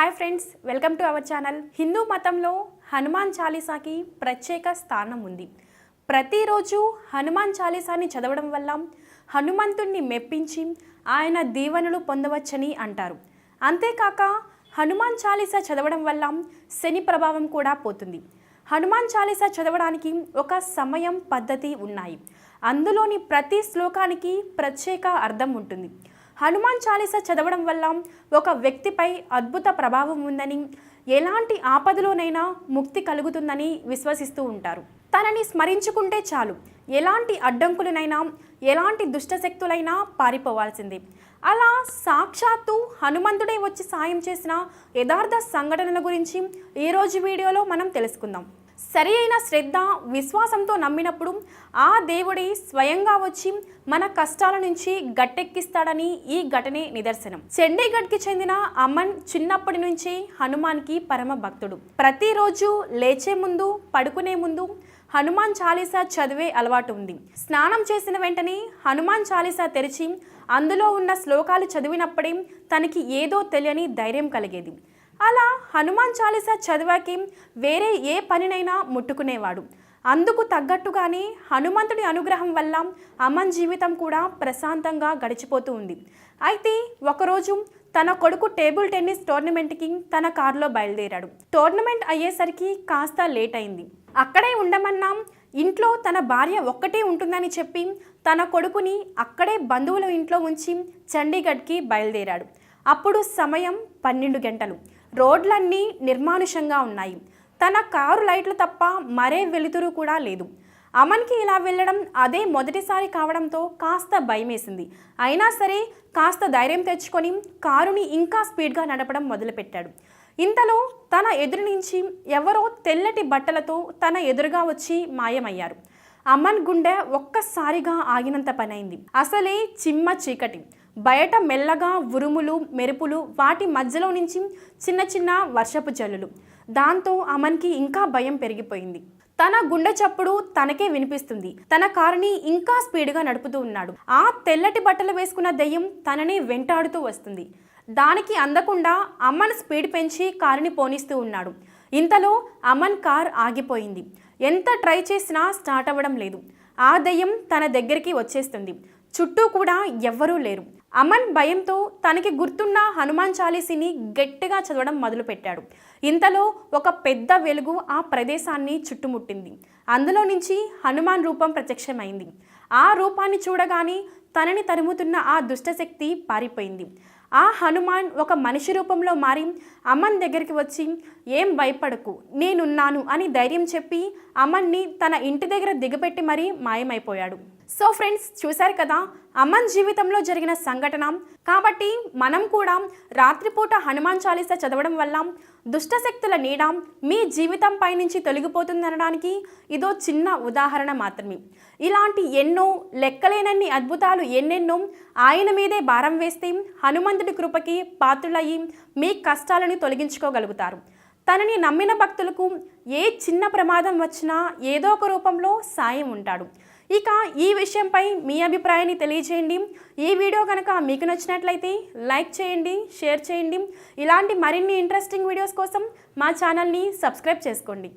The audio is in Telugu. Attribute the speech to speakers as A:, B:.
A: Hi friends welcome to our channel Hindu మతంలో హనుమాన్ చాలీసాకి ప్రత్యేక స్థానం ఉంది. ప్రతిరోజు హనుమాన్ చాలీసాని చదవడం వల్ల హనుమంతుణ్ణి మెప్పించి ఆయన దీవెనలు పొందవచ్చని అంటారు. అంతేకాక హనుమాన్ చాలీసా చదవడం వల్ల శని ప్రభావం కూడా పోతుంది. హనుమాన్ చాలీసా చదవడానికి ఒక సమయం పద్ధతి ఉన్నాయి. అందులోని ప్రతి శ్లోకానికి ప్రత్యేక అర్థం ఉంటుంది. హనుమాన్ చాలీస చదవడం వల్ల ఒక వ్యక్తిపై అద్భుత ప్రభావం ఉందని ఎలాంటి ఆపదలోనైనా ముక్తి కలుగుతుందని విశ్వసిస్తూ ఉంటారు. తనని స్మరించుకుంటే చాలు. ఎలాంటి అడ్డంకులనైనా ఎలాంటి దుష్టశక్తులైనా పారిపోవాల్సిందే. అలా సాక్షాత్తు హనుమంతుడే వచ్చి సాయం చేసిన యథార్థ సంఘటనల గురించి ఈరోజు వీడియోలో మనం తెలుసుకుందాం. సరి అయిన శ్రద్ధ విశ్వాసంతో నమ్మినప్పుడు ఆ దేవుడే స్వయంగా వచ్చి మన కష్టాల నుంచి గట్టెక్కిస్తాడని ఈ ఘటనే నిదర్శనం. చండీగఢ్కి చెందిన అమన్ చిన్నప్పటి నుంచి హనుమాన్కి పరమ భక్తుడు. ప్రతిరోజు లేచే ముందు పడుకునే ముందు హనుమాన్ చాలీసా చదివే అలవాటు ఉంది. స్నానం చేసిన వెంటనే హనుమాన్ చాలీసా తెరిచి అందులో ఉన్న శ్లోకాలు చదివినప్పుడే తనకి ఏదో తెలియని ధైర్యం కలిగేది. అలా హనుమాన్ చాలీసా చదివాకి వేరే ఏ పనినైనా ముట్టుకునేవాడు. అందుకు తగ్గట్టుగానే హనుమంతుడి అనుగ్రహం వల్ల అమన్ జీవితం కూడా ప్రశాంతంగా గడిచిపోతూ ఉంది. అయితే ఒకరోజు తన కొడుకు టేబుల్ టెన్నిస్ టోర్నమెంట్కి తన కారులో బయలుదేరాడు. టోర్నమెంట్ అయ్యేసరికి కాస్త లేట్ అయింది అక్కడే ఉండమన్నా ఇంట్లో తన భార్య ఒక్కటే ఉంటుందని చెప్పి తన కొడుకుని అక్కడే బంధువుల ఇంట్లో ఉంచి చండీగఢ్కి బయలుదేరాడు. అప్పుడు సమయం పన్నెండు గంటలు. రోడ్లన్నీ నిర్మానుషంగా ఉన్నాయి. తన కారు లైట్లు తప్ప మరే వెలుతురు కూడా లేదు. అమన్కి ఇలా వెళ్ళడం అదే మొదటిసారి కావడంతో కాస్త భయమేసింది. అయినా సరే కాస్త ధైర్యం తెచ్చుకొని కారుని ఇంకా స్పీడ్గా నడపడం మొదలుపెట్టాడు. ఇంతలో తన ఎదురు నుంచి ఎవరో తెల్లటి బట్టలతో తన ఎదురుగా వచ్చి మాయమయ్యారు. అమన్ గుండె ఒక్కసారిగా ఆగినంత పనైంది. అసలే చిమ్మ చీకటి. బయట మెల్లగా ఉరుములు మెరుపులు వాటి మధ్యలో నుంచి చిన్న చిన్న వర్షపు జల్లులు. దాంతో అమన్కి ఇంకా భయం పెరిగిపోయింది. తన గుండె చప్పుడు తనకే వినిపిస్తుంది. తన కారుని ఇంకా స్పీడ్గా నడుపుతూ ఉన్నాడు. ఆ తెల్లటి బట్టలు వేసుకున్న దెయ్యం తనని వెంటాడుతూ వస్తుంది. దానికి అందకుండా అమన్ స్పీడ్ పెంచి కారుని పోనిస్తూ ఉన్నాడు. ఇంతలో అమన్ కార్ ఆగిపోయింది. ఎంత ట్రై చేసినా స్టార్ట్ అవ్వడం లేదు. ఆ దెయ్యం తన దగ్గరికి వచ్చేస్తుంది. చుట్టూ కూడా ఎవ్వరూ లేరు. అమన్ భయంతో తనకి గుర్తున్న హనుమాన్ చాలీసిని గట్టిగా చదవడం మొదలుపెట్టాడు. ఇంతలో ఒక పెద్ద వెలుగు ఆ ప్రదేశాన్ని చుట్టుముట్టింది. అందులో నుంచి హనుమాన్ రూపం ప్రత్యక్షమైంది. ఆ రూపాన్ని చూడగానే తనని తరుముతున్న ఆ దుష్టశక్తి పారిపోయింది. ఆ హనుమాన్ ఒక మనిషి రూపంలో మారి అమన్ దగ్గరికి వచ్చి ఏం భయపడకు నేనున్నాను అని ధైర్యం చెప్పి అమన్ని తన ఇంటి దగ్గర దిగపెట్టి మరీ మాయమైపోయాడు. సో ఫ్రెండ్స్ చూశారు కదా అమ్మన్ జీవితంలో జరిగిన సంఘటన. కాబట్టి మనం కూడా రాత్రిపూట హనుమాన్ చాలీసా చదవడం వల్ల దుష్టశక్తుల నీడ మీ జీవితంపై నుంచి తొలగిపోతుందనడానికి ఇదో చిన్న ఉదాహరణ మాత్రమే. ఇలాంటి ఎన్నో లెక్కలేనన్ని అద్భుతాలు ఎన్నెన్నో ఆయన మీదే భారం వేస్తే హనుమంతుడి కృపకి పాత్రులయ్యి మీ కష్టాలను తొలగించుకోగలుగుతారు. తనని నమ్మిన భక్తులకు ఏ చిన్న ప్రమాదం వచ్చినా ఏదో ఒక రూపంలో సాయం ఉంటాడు. ఇక ఈ విషయంపై మీ అభిప్రాయాన్ని తెలియజేయండి ఈ వీడియో కనుక మీకు నచ్చినట్లయితే లైక్ చేయండి షేర్ చేయండి. ఇలాంటి మరిన్ని ఇంట్రెస్టింగ్ వీడియోస్ కోసం మా ఛానల్ని సబ్స్క్రైబ్ చేసుకోండి.